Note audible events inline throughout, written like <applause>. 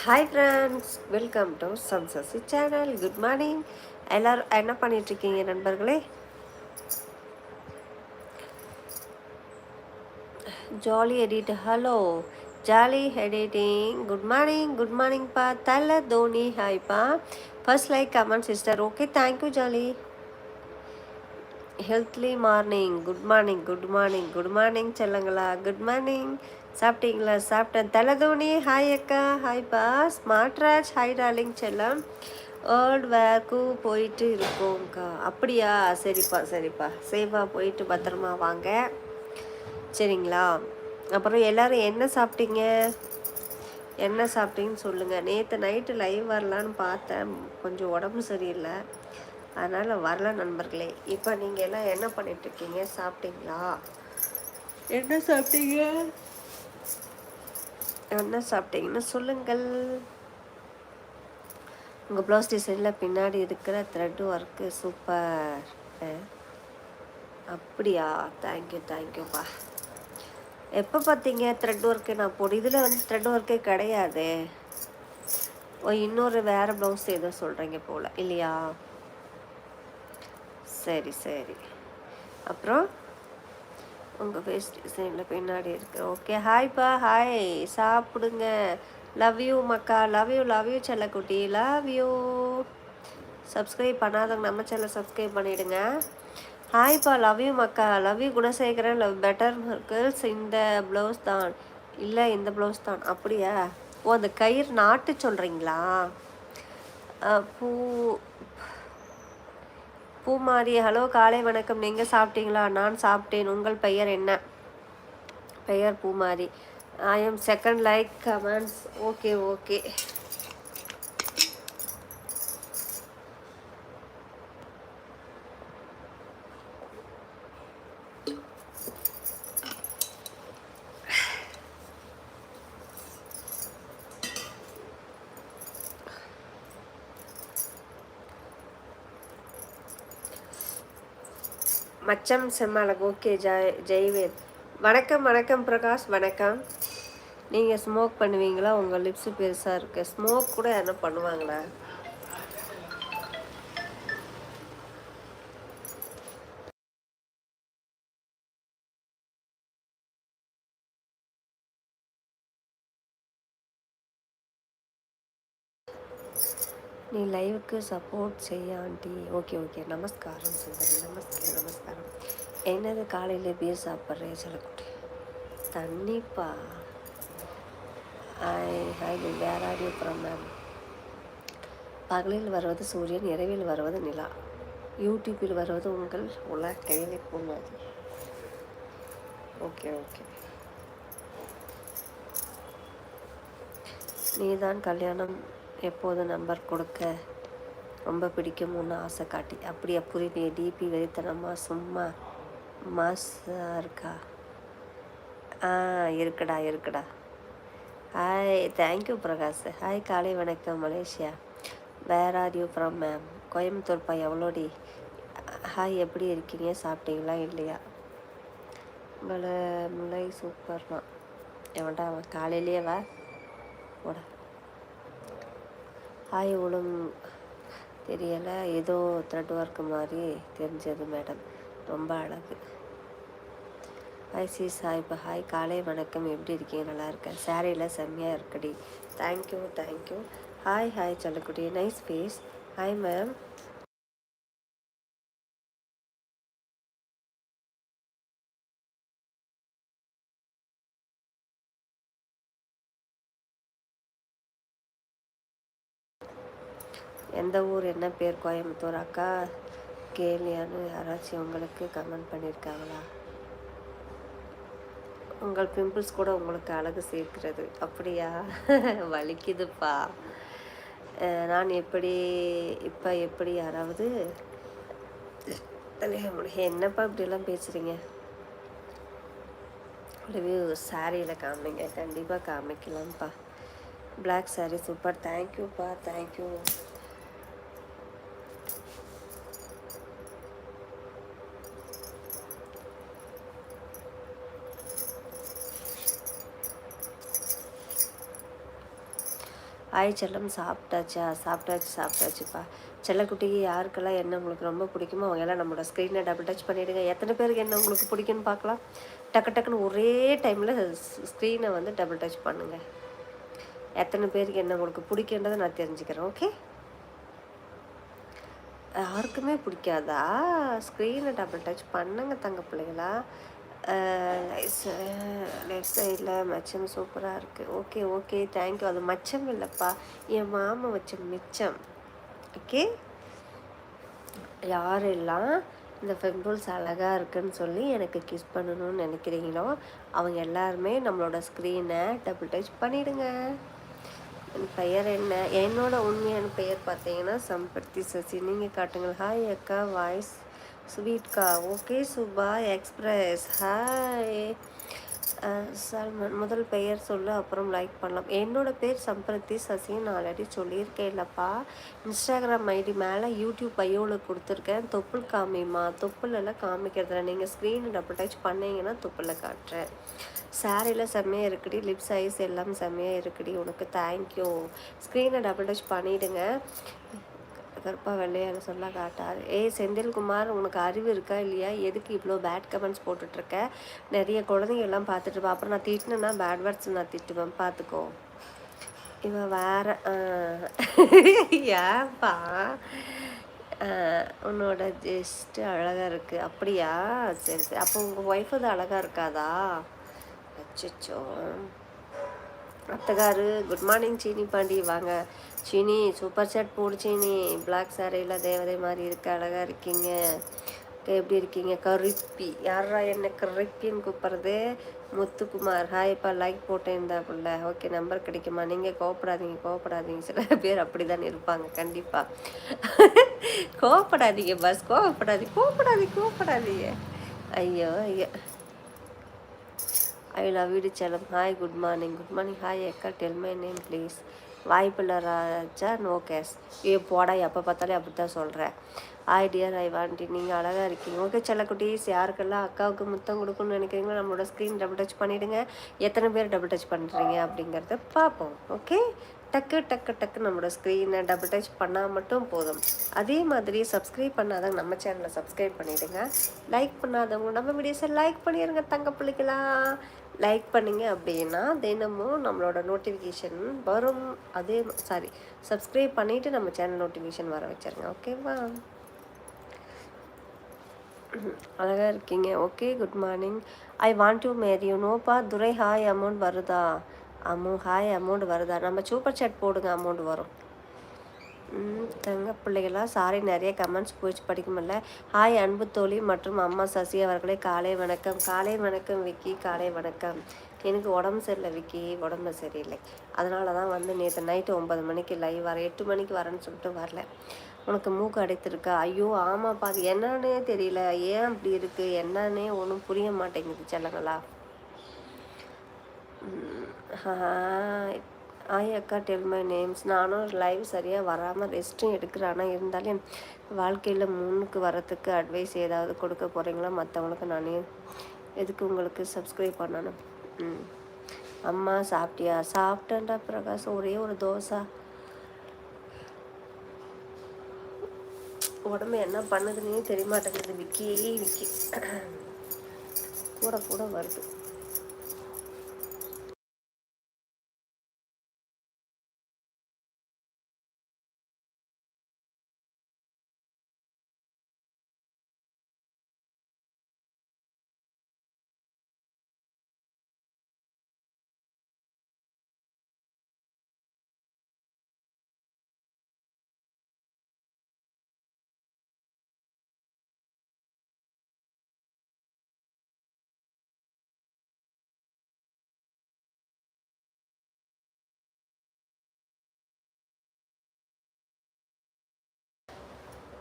Hi friends welcome to Samsasi channel good morning எல்லோரும் என்ன பண்ணிகிட்ருக்கீங்க நண்பர்களே? Jolly edit hello Jolly editing good morning good மார்னிங்ப்பா தலை Dhoni ஹாய்ப்பா first like comment sister okay thank you Jolly ஹெல்த்லி morning good morning good morning good morning செல்லுங்களா good morning சாப்பிட்டீங்களா? சாப்பிட்டேன். தலதோனி hi அக்கா. ஹாய்ப்பா ஸ்மார்ட் மாட்ராஜ் ஹாய் டார்லிங் செல்லம். வேர்ல்ட் வேர்க்கும் போயிட்டு இருக்கோங்க்கா அப்படியா? சரிப்பா சரிப்பா. சேஃபாக போயிட்டு பத்திரமா வாங்க. சரிங்களா? அப்புறம் எல்லோரும் என்ன சாப்பிட்டீங்க? என்ன சாப்பிட்டீங்கன்னு சொல்லுங்கள் நேற்று நைட்டு லைவ் வரலான்னு பார்த்தேன். கொஞ்சம் உடம்பு சரியில்லை. அதனால் வரல நண்பர்களே. இப்போ நீங்கள் எல்லாம் என்ன பண்ணிகிட்ருக்கீங்க சாப்பிட்டீங்களா? என்ன சாப்பிட்டீங்க? என்ன சாப்பிட்டீங்கன்னு சொல்லுங்கள். உங்கள் ப்ளவுஸ் டிசைனில் பின்னாடி இருக்கிற த்ரெட் ஒர்க்கு சூப்பர் அப்படியா? தேங்க்யூ தேங்க்யூப்பா எப்போ பார்த்தீங்க த்ரெட் ஒர்க்கு நான் போடு இதில் வந்து த்ரெட் ஒர்க்கே கிடையாது. ஓ இன்னொரு வேறு ப்ளவுஸ் ஏதோ சொல்கிறீங்க போல். இல்லையா? சரி சரி. அப்புறம்? உங்கள் ஃபேஸ் டிசைனில் பின்னாடி இருக்கு. ஓகே ஹாய்ப்பா ஹாய் சாப்பிடுங்க. லவ் யூ மக்கா. லவ் யூ லவ் யூ செல்லக்குட்டி. லவ் யூ சப்ஸ்கிரைப் பண்ணாதவங்க நம்ம சேனல் சப்ஸ்கிரைப் பண்ணிவிடுங்க ஹாய்ப்பா love you Mecca. Love you Gunasekaran. Love better girls இந்த ப்ளவுஸ் தான். இல்லை இந்த ப்ளவுஸ் தான். அப்படியா? ஓ அந்த கயிறு நாட்டு சொல்கிறீங்களா பூ பூமாரி ஹலோ காலை வணக்கம். நீங்கள் சாப்பிட்டீங்களா? நான் சாப்பிட்டேன். உங்கள் பெயர் என்ன? பெயர் Poomari. I am second like comments okay okay மச்சம் செம்மலகு ஓகே ஜெய் ஜெய்வேத் வணக்கம் வணக்கம் பிரகாஷ் வணக்கம். நீங்கள் ஸ்மோக் பண்ணுவீங்களா? உங்கள் லிப்ஸு பெருசாக இருக்குது ஸ்மோக் கூட என்ன பண்ணுவாங்களா? நீ லைவுக்கு சப்போர்ட் செய்ய ஆண்டி. Okay okay. நமஸ்காரம் சுந்தரி. நமஸ்காரம் நமஸ்காரம். என்னது காலையில் பீர் சாப்பிட்றேன் சொல்லக்கூடிய தண்ணிப்பா. Hi hi where are you from ma'am. பகலில் வருவது சூரியன் இரவில் வருவது நிலா. யூடியூப்பில் வருவது உங்கள் உலக கையில் போனது ஓகே ஓகே. நீதான் கல்யாணம் எப்போது நம்பர் கொடுக்க? ரொம்ப பிடிக்கும்னு ஆசை காட்டி. அப்படியே புரியுது டிபி வெறித்தனமாக சும்மா. மாசா இருக்கா? ஆ இருக்குடா இருக்குடா. Hi thank you Prakash. ஹாய் காலை வணக்கம் Malaysia. Where are you from ma'am கோயம்புத்தூர்ப்பா எவ்வளோடி? ஹாய் எப்படி இருக்கீங்க? சாப்பிட்டீங்களா இல்லையா? மலை முல்லை சூப்பர்மா எவன்டா அவன் காலையிலேயே வா. போட. ஹாய் ஒழுங் தெரியலை. ஏதோ த்ரெட் ஒர்க் மாதிரி தெரிஞ்சது மேடம் ரொம்ப அழகு. ஹாய் சி இப்போ ஹாய். காலை வணக்கம். எப்படி இருக்கீங்க? நல்லா இருக்கேன். சாரியில் செம்மையாக இருக்கடி. Thank you thank you hi hi சொல்லக்கூடிய நைஸ் ஃபேஸ் ஹாய் மேம் எந்த ஊர்? என்ன பேர்? கோயம்புத்தூர். அக்கா கேலியான்னு யாராச்சும் உங்களுக்கு கமெண்ட் பண்ணியிருக்காங்களா உங்கள் பிம்பிள்ஸ் கூட உங்களுக்கு அழகு சேர்க்கிறது. அப்படியா? <laughs> வலிக்குதுப்பா. நான் எப்படி இப்போ எப்படி யாராவது என்னப்பா இப்படிலாம் பேசுகிறீங்க ரிவ்யூ சாரியில் காமிங்க. கண்டிப்பாக காமிக்கலாம்ப்பா. பிளாக் சாரி சூப்பர் தேங்க்யூப்பா தேங்க்யூ ஆய் செல்லம் சாப்பிட்டாச்சா? சாப்பிட்டாச்சு சாப்பிட்டாச்சுப்பா. செல்லக்குட்டிக்கு யாருக்கெல்லாம் என்ன உங்களுக்கு ரொம்ப பிடிக்குமோ அவங்க எல்லாம் நம்மளோட ஸ்க்ரீனை டபுள் டச் பண்ணிவிடுங்க எத்தனை பேருக்கு என்ன உங்களுக்கு பிடிக்குன்னு பார்க்கலாம். டக்கு டக்குன்னு ஒரே டைமில் ஸ்க்ரீனை வந்து டபுள் டச் பண்ணுங்கள் எத்தனை பேருக்கு என்ன உங்களுக்கு பிடிக்குன்றதை நான் தெரிஞ்சுக்கிறேன் ஓகே யாருக்குமே பிடிக்காதா? ஸ்க்ரீனை டபுள் டச் பண்ணுங்க தங்க பிள்ளைங்களா லெஃப்ட் சைடில் மச்சம் சூப்பராக இருக்குது ஓகே ஓகே தேங்க்யூ அது மச்சம் இல்லைப்பா. என் மாமா வச்ச மிச்சம். ஓகே யாரெல்லாம் இந்த பிம்பிள்ஸ் அழகாக இருக்குன்னு சொல்லி எனக்கு கிஸ் பண்ணணும்னு நினைக்கிறீங்களோ அவங்க எல்லாருமே நம்மளோட ஸ்க்ரீனை டபுள் டச் பண்ணிவிடுங்க என் பெயர் என்ன? என்னோட உண்மையான பெயர் பார்த்தீங்கன்னா சம்பர்த்தி சசி. நீங்கள் காட்டுங்கள். ஹாய் அக்கா voice ஸ்வீட்கா okay Subha express hi Salman முதல் பெயர் சொல்லு அப்புறம் லைக் பண்ணலாம். என்னோடய பேர் சம்பிரதி சசின்னு நான் ஆல்ரெடி சொல்லியிருக்கேன் இல்லைப்பா. இன்ஸ்டாகிராம் ஐடி மேலே யூடியூப் பையோவில் கொடுத்துருக்கேன். தொப்புள் காமிமா தொப்புலெல்லாம் காமிக்கிறதுல நீங்கள் ஸ்க்ரீன் டபுள் டச் பண்ணீங்கன்னா தொப்புளில் காட்டுறேன். சாரியில் செம்மையாக இருக்குடி. லிப் சைஸ் எல்லாம் செம்மையாக இருக்குடி. உனக்கு தேங்க்யூ ஸ்க்ரீனை டபுள் டச் பண்ணிவிடுங்க கருப்பாக வெள்ளையாக சொல்ல காட்டார். ஏய் செந்தில்குமார் உனக்கு அறிவு இருக்கா இல்லையா? எதுக்கு இவ்வளோ பேட் கமெண்ட்ஸ் போட்டுட்ருக்க? நிறைய குழந்தைங்கள்லாம் பார்த்துட்டு அப்புறம் நான் திட்டினேன்னா பேட் வேர்ட்ஸ் நான் திட்டுவேன். பார்த்துக்கோ. இவன் வேற ஏன்பா? உன்னோட ஜெஸ்ட்டு அழகாக இருக்குது அப்படியா? சரி சரி. அப்போ உங்கள் ஒய்ஃப் அது அழகாக இருக்காதா? அச்சோ அத்தகாரு குட் மார்னிங் சீனி பாண்டி. வாங்க. சீனி சூப்பர் செட் போடு சீனி. பிளாக் சாரியில் தேவதை மாதிரி இருக்க அழகாக இருக்கீங்க. எப்படி இருக்கீங்க? கருப்பி. யாரா என்ன கருப்பின்னு கூப்பிட்றது? முத்துக்குமார். ஹாய்ப்பா லைக் போட்டேன் இருந்தா ஓகே நம்பர் கிடைக்குமா? நீங்கள் கோவப்படாதீங்க கோவப்படாதீங்க. சில பேர் அப்படி தான் இருப்பாங்க கண்டிப்பாக கோவப்படாதீங்க பஸ் கோவப்படாதீங்க கோவப்படாதீங்க கோவப்படாதீங்க. ஐயோ ஐயோ. I love you செலம் hi good morning good morning hi அக்கா டெல் மை நேம் ப்ளீஸ் வாய்ப்பில்லை ராஜா. நோ கேஸ் ஏ போடா. எப்போ பார்த்தாலே அப்படி தான் சொல்கிறேன் ஹாய் டியர் ஐ வாண்டி நீங்கள் அழகாக இருக்கீங்க. ஓகே செல்லக்குட்டீஸ் யாருக்கெல்லாம் அக்காவுக்கு முத்தம் கொடுக்கணும்னு நினைக்கிறீங்களோ நம்மளோட ஸ்க்ரீன் டபுள் டச் பண்ணிவிடுங்க எத்தனை பேர் டபுள் டச் பண்ணுறீங்க அப்படிங்கிறத பார்ப்போம். ஓகே டக்கு டக்கு டக்கு நம்மளோட ஸ்க்ரீனை டபுள் டச் பண்ணால் மட்டும் போதும். அதே மாதிரி சப்ஸ்கிரைப் பண்ணாதவங்க நம்ம சேனலை சப்ஸ்கிரைப் பண்ணிவிடுங்க லைக் பண்ணாதவங்க நம்ம வீடியோஸை லைக் பண்ணிடுங்க தங்க பிள்ளைக்கலாம் லைக் பண்ணிங்க அப்படின்னா தினமும் நம்மளோட நோட்டிஃபிகேஷன் வரும். அதே சாரி சப்ஸ்கிரைப் பண்ணிவிட்டு நம்ம சேனல் நோட்டிஃபிகேஷன் வர வச்சுருங்க. ஓகேவா அழகாக இருக்கீங்க. Okay good morning I want to marry you நோப்பா Durai hi amount வருதா? அமௌ ஹாய் அமௌண்ட் வருதா? நம்ம சூப்பர் சாட் போடுங்க அமௌண்ட் வரும். தங்க பிள்ளைகளா? சாரி நிறைய கமெண்ட்ஸ் போயிடுச்சு படிக்க முடியல. ஹாய் அன்பு தோழி மற்றும் அம்மா சசி அவர்களே காலை வணக்கம். காலை வணக்கம் விக்கி. காலை வணக்கம். எனக்கு உடம்பு சரியில்லை விக்கி. உடம்பு சரியில்லை. அதனால தான் வந்து நேற்று நைட்டு ஒம்பது மணிக்கு லைவ் வர எட்டு மணிக்கு வரேன்னு சொல்லிட்டு வரல. உனக்கு மூக்கு அடைத்திருக்கா? ஐயோ ஆமாப்பா அது என்னன்னே தெரியல. ஏன் அப்படி இருக்குது என்னன்னே ஒன்றும் புரிய மாட்டேங்குது செல்லங்களா? ஆய் அக்கா டெல் மை நேம்ஸ் நானும் லைவ் சரியாக வராமல் ரெஸ்ட்டும் எடுக்கிறேன் ஆனால் இருந்தாலும் வாழ்க்கையில் முன்னுக்கு வரத்துக்கு அட்வைஸ் ஏதாவது கொடுக்க போகிறீங்களா மற்றவங்களுக்கு நானே எதுக்கு உங்களுக்கு சப்ஸ்கிரைப் பண்ணணும்? ம். அம்மா சாப்பிட்டியா? சாப்பிட்டேன்டா பிரகாஷ். ஒரே ஒரு தோசை. உடம்பு என்ன பண்ணுதுன்னே தெரிய மாட்டேங்குது. விக்கி விக்கி. கூட கூட வருது.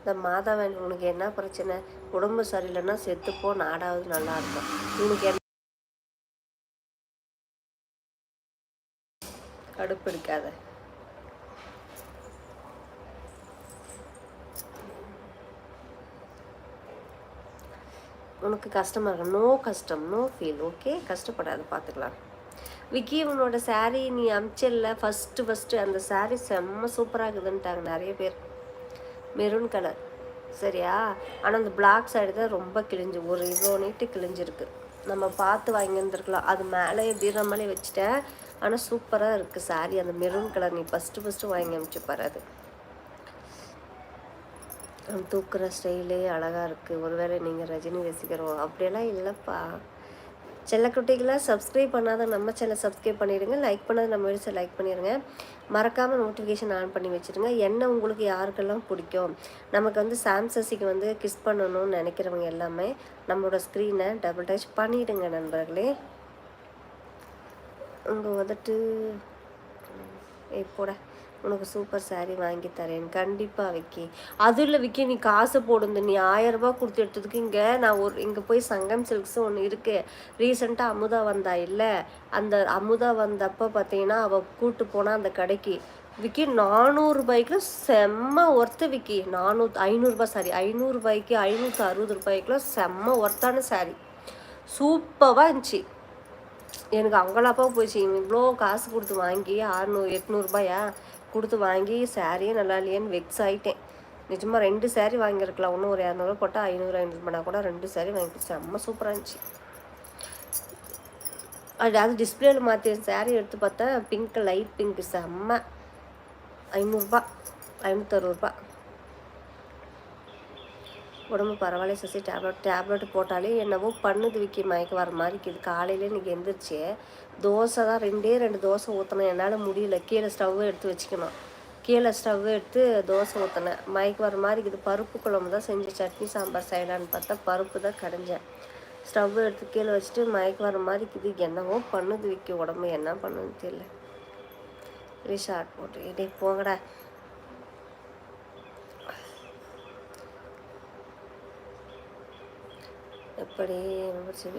இந்த மாதவன் உனக்கு என்ன பிரச்சனை? உடம்பு சரியில்லைன்னா செத்துப்போ நாடாவது நல்லா இருக்கும். உனக்கு என்ன? கடுப்பு இருக்காத. உனக்கு கஷ்டமாக இருக்கும் நோ கஷ்டம் நோ ஃபீல் ஓகே கஷ்டப்படாது பார்த்துக்கலாம் விக்கி உன்னோட சாரீ நீ அமிச்சல்ல. ஃபஸ்ட்டு ஃபஸ்ட்டு அந்த சாரீ செம்ம சூப்பராக இருக்குதுன்ட்டாங்க நிறைய பேர். Maroon colour. சரியா? ஆனால் அந்த பிளாக் சைடு தான் ரொம்ப கிழிஞ்சு ஒரு இவ்வளோ நீட்டு கிழிஞ்சிருக்கு. நம்ம பார்த்து வாங்கியிருந்துருக்கலாம். அது மேலே பீரோ மேலே வச்சுட்டேன். ஆனால் சூப்பராக இருக்குது சாரி அந்த மெரூன் கலர் நீ ஃபஸ்ட்டு ஃபஸ்ட்டு வாங்கி அமைச்சு பாரு அது. தூக்குற ஸ்டைலே அழகாக இருக்குது ஒருவேளை நீங்கள் ரஜினி ரசிக்கிறோம் அப்படியெல்லாம் இல்லைப்பா. செல்லக்குட்டிகளாக சப்ஸ்கிரைப் பண்ணாத நம்ம சேனல் சப்ஸ்கிரைப் பண்ணிடுங்க. லைக் பண்ணாத நம்ம வீடியோஸை லைக் பண்ணிடுங்க. மறக்காமல் நோட்டிஃபிகேஷன் ஆன் பண்ணி வச்சுருங்க என்ன உங்களுக்கு யாருக்கெல்லாம் பிடிக்கும்? நமக்கு வந்து சாம்சஸிக்கு வந்து கிஸ் பண்ணணும்னு நினைக்கிறவங்க எல்லாமே நம்மளோட ஸ்க்ரீனை டபுள் டச் பண்ணிவிடுங்க நண்பர்களே. இங்கே வந்துட்டு ஏ போட. உனக்கு சூப்பர் saree வாங்கி தரேன். கண்டிப்பாக விக்கி. அதில் விக்கி நீ காசு போடுந்து நீ ஆயிரம் கொடுத்து எடுத்ததுக்கு இங்கே நான் ஒரு இங்கே போய் சங்கம் சில்க்ஸ் ஒன்று இருக்குது ரீசெண்டாக அமுதா வந்தா இல்லை? அந்த அமுதா வந்தப்போ பார்த்தீங்கன்னா அவள் கூட்டு போனால் அந்த கடைக்கு. விக்கி நானூறுபாய்க்குலாம் செம்ம ஒர்த்து விக்கி. நானூறு ஐநூறுரூபா சாரி ஐநூறுரூபாய்க்கு ஐநூற்றி அறுபது ரூபாய்க்குலாம் செம்ம ஒர்த்தான saree. சூப்பராக இருந்துச்சு. எனக்கு அவங்களாப்பா போச்சு. இவ்வளோ காசு கொடுத்து வாங்கி ஆறுநூறு எட்நூறுபாயா? கொடுத்து வாங்கி சாரியே நல்லா இல்லையேன்னு வெக்ஸ் ஆகிட்டேன் நிஜமாக ரெண்டு சாரீ வாங்கியிருக்கலாம். இன்னும் ஒரு இரநூறுவா போட்டால் ஐநூறு ஐநூறுபானா கூட ரெண்டு சாரீ வாங்கி செம்ம சூப்பராக இருந்துச்சு. அது அது டிஸ்பிளேல மாற்றி சாரீ எடுத்து பார்த்தா பிங்க் லைட் பிங்க் செம்ம. ஐநூறுரூபா ஐநூற்றறுபா உடம்பு பரவாயில்ல சசி. டேப்லெட் டேப்லெட் போட்டாலே என்னவோ பண்ணுது விக்கி. மயக்க வர மாதிரி இருக்குது. காலையில் இன்றைக்கி எந்திரிச்சு தோசை தான் ரெண்டே ரெண்டு தோசை ஊற்றினேன் என்னால் முடியல. கீழே ஸ்டவ்வை எடுத்து வச்சுக்கணும். கீழே ஸ்டவ்வை எடுத்து தோசை ஊற்றினேன் மயக்கு வர மாதிரி இருக்குது. பருப்பு குழம்பு தான் செஞ்சு சட்னி சாம்பார் செய்யலான்னு பார்த்தா பருப்பு தான் கடைஞ்சேன். ஸ்டவ்வை எடுத்து கீழே வச்சுட்டு மயக்கு வர மாதிரி இருக்குது. என்னவோ பண்ணுது விற்க உடம்பு. என்ன பண்ணுன்னு தெரியல. ரிசார்ட் போட்டு. இடே போங்கடா. எப்படி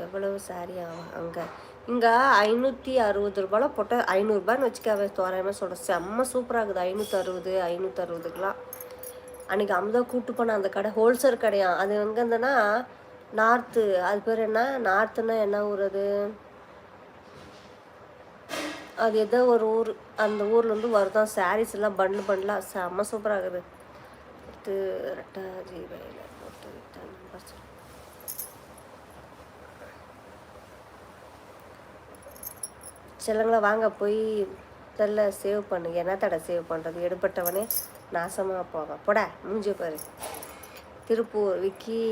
எவ்வளவு சாரி ஆகும் அங்கே. இங்கே ஐநூற்றி அறுபது ரூபாயில் போட்ட ஐநூறுரூபான்னு வச்சுக்காவே தோராயமாக சொல்கிறேன் செம்ம சூப்பராக இருக்குது. ஐநூற்றி அறுபது ஐநூற்றி அறுபதுக்கெலாம் அன்றைக்கி அமுதா கூப்பிட்டு போன அந்த கடை ஹோல்சேல் கடையா? அது எங்கே நார்த்து அது பேர் என்ன? நார்த்துன்னா என்ன ஊர் அது? அது ஏதோ ஒரு ஊர். அந்த ஊர்லேருந்து வருதான். சாரீஸ் எல்லாம் பண்டு பண்ணலாம். செம்ம சூப்பராக இருக்குது. இது ரெட்டாஜி போட்டு விட்டா நம்பர் சொல்லு. செல்லங்களா வாங்க போய் தெல்ல சேவ் பண்ணு. என்ன தடை சேவ் பண்ணுறது எடுபட்டவனே நாசமாக போவான். போடா மூஞ்சி பாரு. திருப்பூர் விக்கி.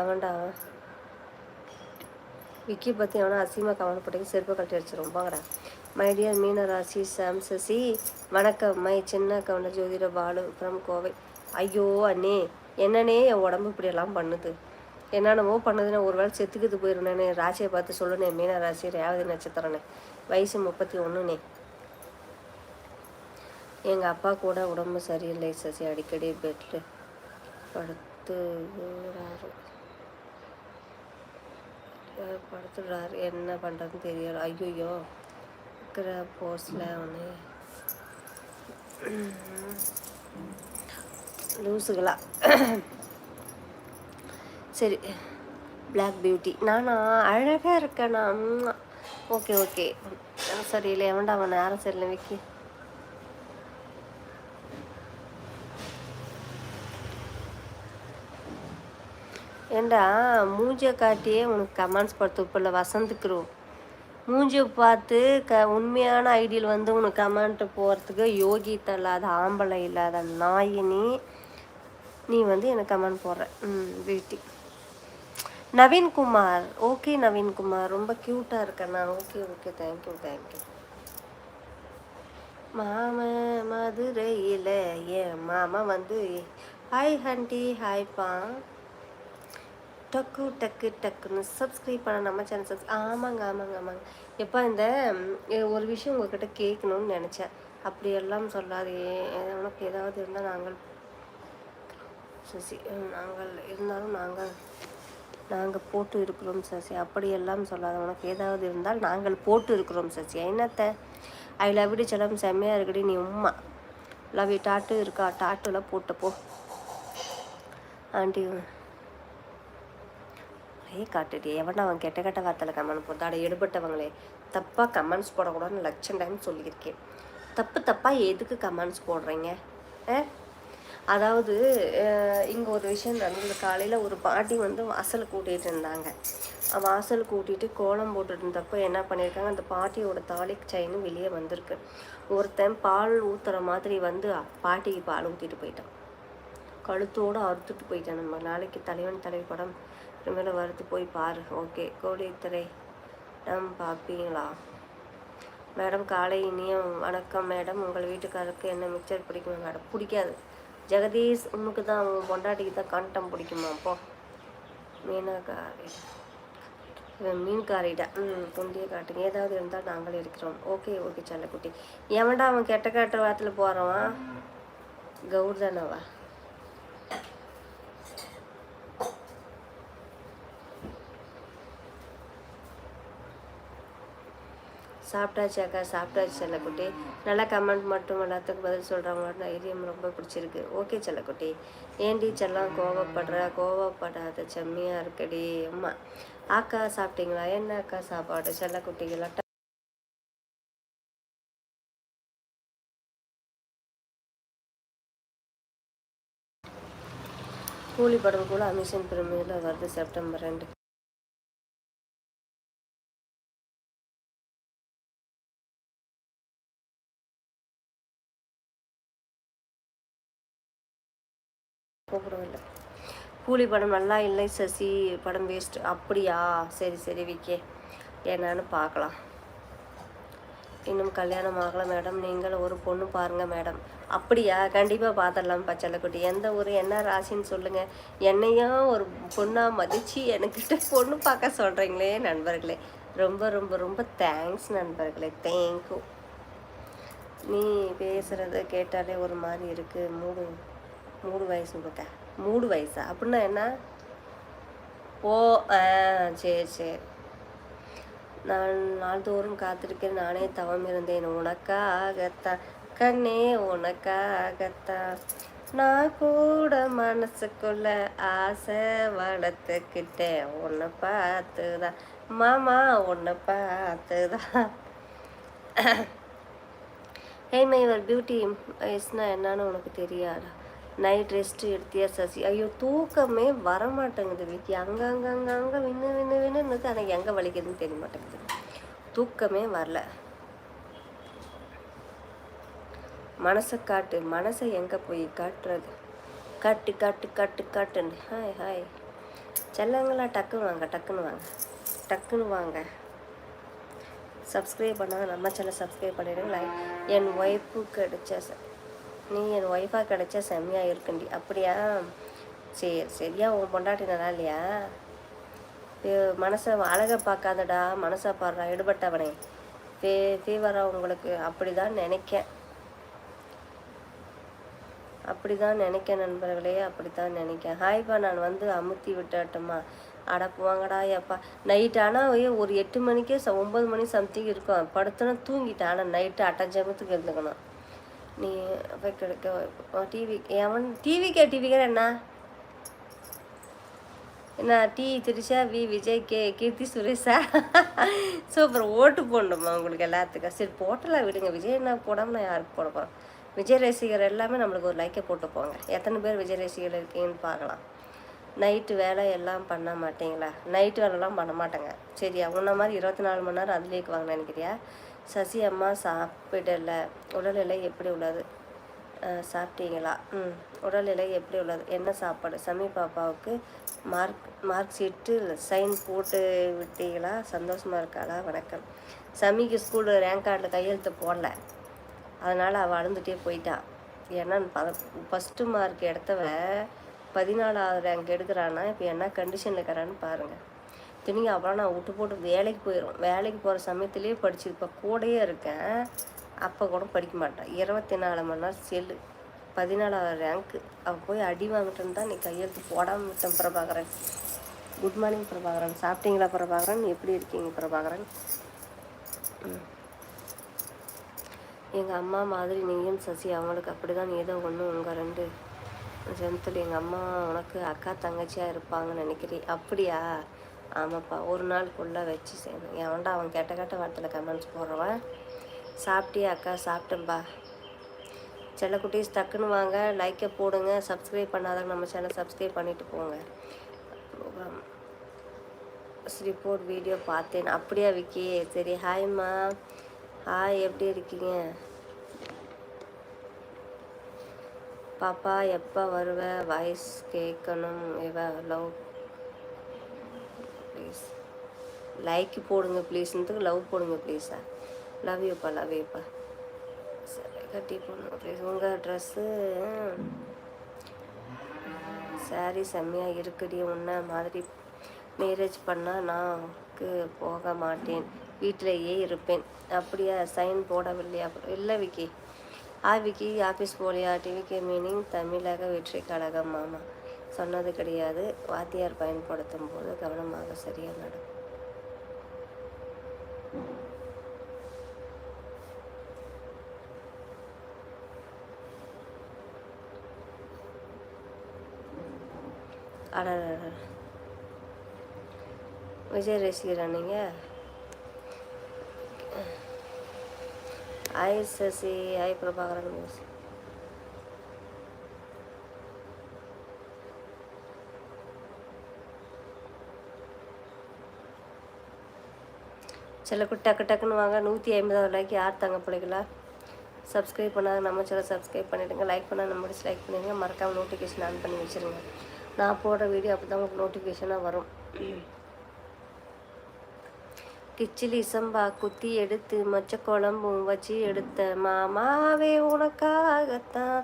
எவன்டா? விக்கி பற்றி எவனா அசீமா கவனம் போட்டு செருப்பை கட்டி அடிச்சிரும் போங்கடா. மை டியர் மீனராசி சாம் சசி. வணக்கம். மை சின்ன கவன ஜோதிட பாலு ஃப்ரம் கோவை. ஐயோ அண்ணே. என்னன்னே என் உடம்பு இப்படியெல்லாம் பண்ணுது? என்னென்னமோ பண்ணுதுன்னு ஒரு வேளை செத்துக்கிட்டு போயிருந்தேனே ராசியை பார்த்து சொல்லுண்ணே மீன ராசி ரேவதி நட்சத்திரனே வயசு முப்பத்தி ஒன்றுனே. எங்கள் அப்பா கூட உடம்பு சரியில்லை சசி அடிக்கடி பெட்டில் படுத்துறாரு அஹ் படுத்துடுறாரு என்ன பண்ணுறதுன்னு தெரியல. ஐயோயோ இருக்கிற போஸ்டில் அவனு. லூசுகளா. சரி. பிளாக் பியூட்டி நானா அழகாக இருக்கேண்ணா ஓகே ஓகே சரி இல்லை எவன்டா அவன் நேரம் சரியில்லை விக்கி. ஏண்டா மூஞ்சியை காட்டியே உனக்கு கமெண்ட்ஸ் படுத்து இப்போ வசந்துக்கிறோம் மூஞ்சியை பார்த்து க உண்மையான ஐடியில் வந்து உனக்கு கமெண்ட் போகிறதுக்கு யோகித்த இல்லாத ஆம்பளை இல்லாத நாயினி. நீ வந்து எனக்கு கமெண்ட் போடுற. ம் பியூட்டி நவீன்குமார் ஓகே நவீன்குமார் ரொம்ப க்யூட்டாக இருக்கண்ணா okay okay. Thank you thank you மாம மதுரையில் என் மாமா வந்து ஹாய் ஹண்டி ஹாய்ப்பா டக்கு டக்கு டக்குன்னு சப்ஸ்கிரைப் பண்ண நம்ம சேனல் சப்ஸ் ஆமாங்க ஆமாங்க ஆமாங்க. எப்போ இந்த ஒரு விஷயம் உங்ககிட்ட கேட்கணும்னு நினச்சேன். அப்படியெல்லாம் சொல்லாதே. உனக்கு ஏதாவது இருந்தால் நாங்கள் சசி நாங்கள் இருந்தாலும் நாங்கள் நாங்கள் போட்டு இருக்கிறோம் சசி. அப்படியெல்லாம் சொல்லாத உனக்கு ஏதாவது இருந்தால் நாங்கள் போட்டு இருக்கிறோம் சசி. என்னத்த? ஐ லவ் யூ செல்லம். செம்மையாக இருக்கடி நீ உம்மா. லவ் யூ டாட்டு இருக்கா? டாட்டுலாம் போட்டு போ. ஆண்டி ஏ காட்டுடி. எவனா அவன் கெட்ட கெட்ட வார்த்தையில் கமெண்ட் போட்டாட எடுபட்டவங்களே. தப்பாக கமெண்ட்ஸ் போடக்கூடாதுன்னு லட்சம் டைம் சொல்லியிருக்கேன். தப்பு தப்பாக எதுக்கு கமெண்ட்ஸ் போடுறீங்க? ஆ? அதாவது இங்கே ஒரு விஷயம் நடந்தது. காலையில் ஒரு பாட்டி வந்து வாசல் கூட்டிகிட்டு இருந்தாங்க. வாசல் கூட்டிகிட்டு கோலம் போட்டுட்டு இருந்தப்போ என்ன பண்ணியிருக்காங்க அந்த பாட்டியோட தாலி செயின் வெளியே வந்திருக்கு. ஒருத்தன் பால் ஊற்றுற மாதிரி வந்து பாட்டிக்கு பால் ஊற்றிட்டு போயிட்டான். கழுத்தோடு அறுத்துட்டு போயிட்டேன் நம்ம. நாளைக்கு தலைவன் தலைப்படம் இனிமேல் வறுத்து போய் பாரு. ஓகே கோடித்திரை டம் பார்ப்பீங்களா மேடம் காலை இனிய வணக்கம். மேடம் உங்கள் வீட்டுக்காரருக்கு என்ன மிக்சர் பிடிக்குமா? மேடம் பிடிக்காது. ஜெகதீஷ் உனக்கு தான் அவன் பொண்டாட்டிக்கு தான் கண்டம் பிடிக்குமா அப்போ மீனாக்காரி. மீன்காரிட்ட ம் துண்டியை காட்டுங்க. ஏதாவது இருந்தால் நாங்கள் இருக்கிறோம். ஓகே ஓகே செல்லக்குட்டி. எவன்டா அவன் கெட்ட கெட்ட வாரத்தில் போகிறவன் கௌர் தானவா? சாப்பிட்டாச்சு அக்கா சாப்பிட்டாச்சு செல்லக்குட்டி. நல்லா கமெண்ட் மட்டும் எல்லாத்துக்கும் பதில் சொல்கிறவங்களோட ஐரியம் ரொம்ப பிடிச்சிருக்கு. ஓகே செல்லக்குட்டி. ஏண்டி செல்லம் கோவப்படுற? கோவப்படாத செம்மியாக இருக்கடி அம்மா. அக்கா சாப்பிட்டீங்களா? என்ன அக்கா சாப்பாடு? செல்லக்குட்டிகளா? கூலி படம் கூட அமிஷன் பிரமியில் வருது செப்டம்பர் ரெண்டு. கூப்பிடவில்லை. கூலி படம் நல்லா இல்லை சசி படம் வேஸ்ட் அப்படியா? சரி சரி விக்கே. என்னன்னு பார்க்கலாம். இன்னும் கல்யாணம் ஆகலை மேடம். நீங்கள் ஒரு பொண்ணு பாருங்கள் மேடம். அப்படியா? கண்டிப்பாக பார்த்துடலாம் பச்சளைக்குட்டி. எந்த ஊர் என்ன ராசின்னு சொல்லுங்கள் என்னையும் ஒரு பொண்ணாக மதித்து எனக்கிட்ட பொண்ணு பார்க்க சொல்கிறீங்களே நண்பர்களே. ரொம்ப ரொம்ப ரொம்ப தேங்க்ஸ் நண்பர்களே. தேங்க்யூ நீ பேசுகிறத கேட்டாலே ஒரு மாதிரி இருக்குது மூடு. மூணு வயசு பக்க மூணு வயசா? அப்படின்னா என்ன? ஓ ஆ சரி சரி. நான் நாள்தோறும் காத்திருக்கேன். நானே தவம் இருந்தேன் உனக்காகத்தான். கண்ணே உனக்காகத்தான். நான் கூட மனசுக்குள்ள ஆசை வளர்த்துக்கிட்டேன். உன்னை பார்த்துதான். மாமா உன்னை பார்த்துதான். ஹே மை யுவர் பியூட்டி வயசுனா என்னன்னு உனக்கு தெரியாதா? நைட் ரெஸ்ட்டு எடுத்தியா சசி? ஐயோ தூக்கமே வரமாட்டேங்குது வீட்டி அங்கே அங்கே அங்கே அங்கே வின்னு வின்னு வின்னு ஆனால் எங்கே வலிக்குதுன்னு தெரிய மாட்டேங்குது. தூக்கமே வரல. மனசை காட்டு மனசை எங்கே போய் காட்டுறது? காட்டு காட்டு காட்டு காட்டுன்னு. Hi hi. செல்லங்களா டக்குன்னு வாங்க டக்குன்னு வாங்க. டக்குன்னு வாங்க. சப்ஸ்கிரைப் பண்ணால் நம்ம சேனல் சப்ஸ்கிரைப் பண்ணிடுங்க. என் ஒய்ஃபு கிடைச்சா நீ என் ஒய்ஃபாக கிடைச்சா செம்மையாக இருக்குண்டி. அப்படியா? சரி சரியா உன் பொண்டாட்டி நல்லா இல்லையா மனசை அழகை பார்க்காதடா மனசை பாடுறா எடுபட்டவனே. ஃபே ஃபீவராக உங்களுக்கு. அப்படி தான் நினைக்கேன். அப்படி தான் நினைக்க நண்பர்களே அப்படி தான் நினைக்கேன் ஹாய்ப்பா நான் வந்து அமுத்தி விட்டாட்டம்மா. அடப்புவாங்கடா எப்பா நைட் ஆனால் ஒரு எட்டு மணிக்கே ஒம்பது மணி சம்திங் இருக்கும். படுத்தோன்னா தூங்கிட்டேன். ஆனால் நைட்டு அட்டஞ்சமத்துக்கு இருந்துக்கணும். நீ போய் கிடைக்க டிவி எவன் டிவிக்கே டிவிக்கே என்ன? என்ன T Trisha V Vijay K Keerthi சுரேஷா? Super ஓட்டு போடணுமா உங்களுக்கு எல்லாத்துக்கும்? சரி போட்டலாம் விடுங்க. விஜய் என்ன போடாமல் நான் யாருக்கு போட போகிறேன் விஜய் ரசிகர் எல்லாமே நம்மளுக்கு ஒரு லைக்கை போட்டு போங்க. எத்தனை பேர் விஜய் ரசிகர் இருக்கீங்கன்னு பார்க்கலாம். நைட்டு வேலை எல்லாம் பண்ண மாட்டீங்களா? நைட்டு வேலைலாம் பண்ண மாட்டேங்க. சரியா? உன்ன மாதிரி இருபத்தி நாலு மணி நேரம் அதுலேயே வாங்க நினைக்கிறியா? சசி அம்மா சாப்பிடலை. உடல்நிலை எப்படி உள்ளது? சாப்பிட்டீங்களா? ம் உடல்நிலை எப்படி உள்ளது? என்ன சாப்பாடு? சமி பாப்பாவுக்கு மார்க் மார்க் ஷீட்டு சைன் போட்டு விட்டீங்களா? சந்தோஷமாக இருக்காளா? வணக்கம். சமிக்கு ஸ்கூலு ரேங்க் கார்டில் கையெழுத்து போடல. அதனால் அவள் அழுந்துகிட்டே போயிட்டான் ஏன்னா பத ஃபஸ்ட்டு மார்க் எடுத்தவ பதினாலாவது ரேங்க் எடுக்கிறான்னா இப்போ என்ன கண்டிஷனில் இருக்கிறான்னு பாருங்கள் இத்தனைக்கும் அப்புறம் நான் விட்டு போட்டு வேலைக்கு போயிடும் வேலைக்கு போகிற சமயத்துலேயே படிச்சு இப்போ கூடயே இருக்கேன். அப்போ கூட படிக்க மாட்டேன். இருபத்தி நாலு மணி நேரம் செல்லு. பதினாலாவது ரேங்க்கு அவள் போய் அடி வாங்கிட்டுன்னு தான் நீ கையெழுத்து போடாமல் விட்டேன் பிரபாகரன் குட் மார்னிங் பிரபாகரன் சாப்பிட்டீங்களா பிரபாகரன் எப்படி இருக்கீங்க பிரபாகரன் எங்கள் அம்மா மாதிரி நீயும் சசி அவங்களுக்கு அப்படி தான் ஏதோ ஒன்று உங்கள் ரெண்டு ஜென்த்தில் எங்கள் அம்மா உனக்கு அக்கா தங்கச்சியாக இருப்பாங்கன்னு நினைக்கிறேன் அப்படியா? ஆமாப்பா ஒரு நாளுக்குள்ளே வச்சு செய்யணும். எவன்டா அவன் கெட்ட கெட்ட வார்த்தையில் கமெண்ட்ஸ் போடுறவன். சாப்பிட்டியா அக்கா? சாப்பிட்டேன்பா. குட்டீஸ் டக்குன்னு வாங்க. லைக்கை போடுங்க. சப்ஸ்கிரைப் பண்ணாதவங்க நம்ம சேனல் சப்ஸ்கிரைப் பண்ணிட்டு போங்க. ரிப்போர்ட் வீடியோ பார்த்தேன். அப்படியா விக்கி? சரி ஹாய்ம்மா ஹாய் எப்படி இருக்கீங்க? பாப்பா எப்போ வருவ? வாய்ஸ் கேட்கணும். இவ லவ் லைக் போடுங்க ப்ளீஸ்ன்றதுக்கு லவ் போடுங்க ப்ளீஸா லவ் யூப்பா லவ் யூப்பா சரி கட்டி போடணும் ப்ளீஸ் உங்கள் ட்ரெஸ்ஸு சாரி செம்மையாக இருக்குடி. உன்ன மாதிரி மேரேஜ் பண்ணால் நான்க்கு போக மாட்டேன். வீட்டிலேயே இருப்பேன். அப்படியா? சைன் போடவில்லையா? இல்லை விக்கி. ஆ விக்கி ஆஃபீஸ் போலியா டிவிகே மீனிங் தமிழக வெற்றி கழகம் மாமா சொன்னது கிடையாது. வாத்தியார் பயன்படுத்தும் போது கவனமாக சரியாக நடக்கும். அட விஜய் ரசிகரா நீங்கள் hi Sasi hi Prabhakaran miss சிலக்கு டக்கு டக்குன்னு வாங்க. நூற்றி ஐம்பதாவது லைக் யார் தங்க பிள்ளைகளா? சப்ஸ்கிரைப் பண்ணாத நம்ம சில சப்ஸ்கிரைப் பண்ணிவிடுங்க லைக் பண்ணால் நம்ம லைக் பண்ணிடுங்க. மறக்காமல் நோட்டிஃபிகேஷன் ஆன் பண்ணி வச்சுருங்க. நான் போடுற வீடியோ அப்போ தான் உங்களுக்கு நோட்டிஃபிகேஷனாக வரும். கிச்சிலி சம்பா குத்தி எடுத்து மச்ச குழம்பும் வச்சு எடுத்த மாமாவே உனக்காகத்தான்.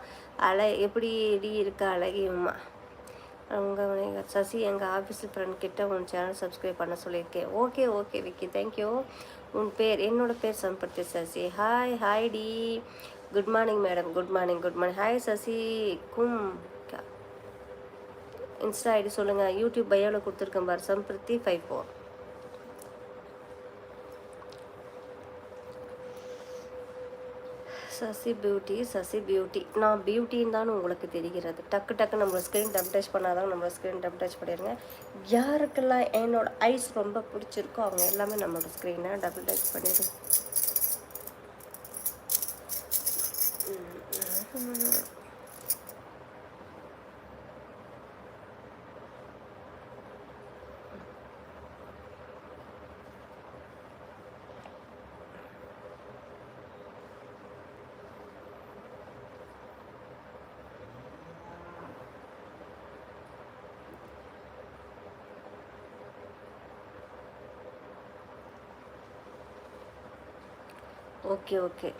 அலை எப்படி எடி இருக்க அழகியம்மா உங்கள் சசி எங்கள் ஆஃபீஸில் ஃப்ரெண்ட் கிட்ட உன் சேனல் சப்ஸ்கிரைப் பண்ண சொல்லியிருக்கேன். ஓகே ஓகே விக்கி தேங்க்யூ உன் பேர் என்னோட பேர் சம்பர்த்தி Sasi. Hi hi D good morning madam good morning good morning hi Sasi. கும். இன்ஸ்டா ஐடி சொல்லுங்கள் யூடியூப் பயோவில் கொடுத்துருக்கேன் பார். Sambiruthi five four Sasi beauty Sasi beauty. நான் பியூட்டின்னு தான் உங்களுக்கு தெரிகிறது. டக்கு டக்கு நம்ம ஸ்க்ரீன் டப் டச் பண்ணாதான் நம்மளை ஸ்க்ரீன் டப் டச் பண்ணிடுங்க. யாருக்கெல்லாம் என்னோட ஐஸ் ரொம்ப பிடிச்சிருக்கோ அவங்க எல்லாமே நம்மளோட ஸ்க்ரீனை டபுள் டச் பண்ணிடுங்க ஓகே ஓகே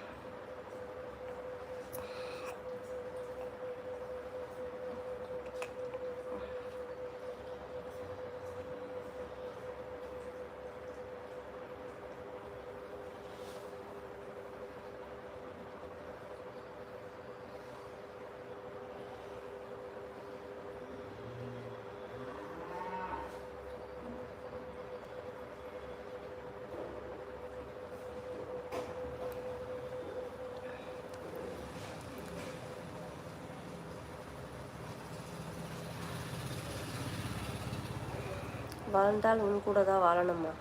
வாழ்ந்தால் உன் கூட தான் வாழணுமா?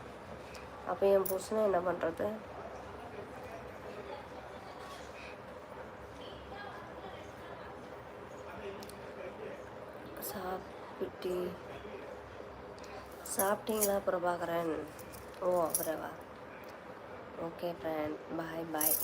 அப்போ என் புருஷனை என்ன பண்ணுறது சாப்பிட்டி. சாப்பிட்டீங்களா பிரபாகரன்? ஓ அவரவா? Okay friend bye bye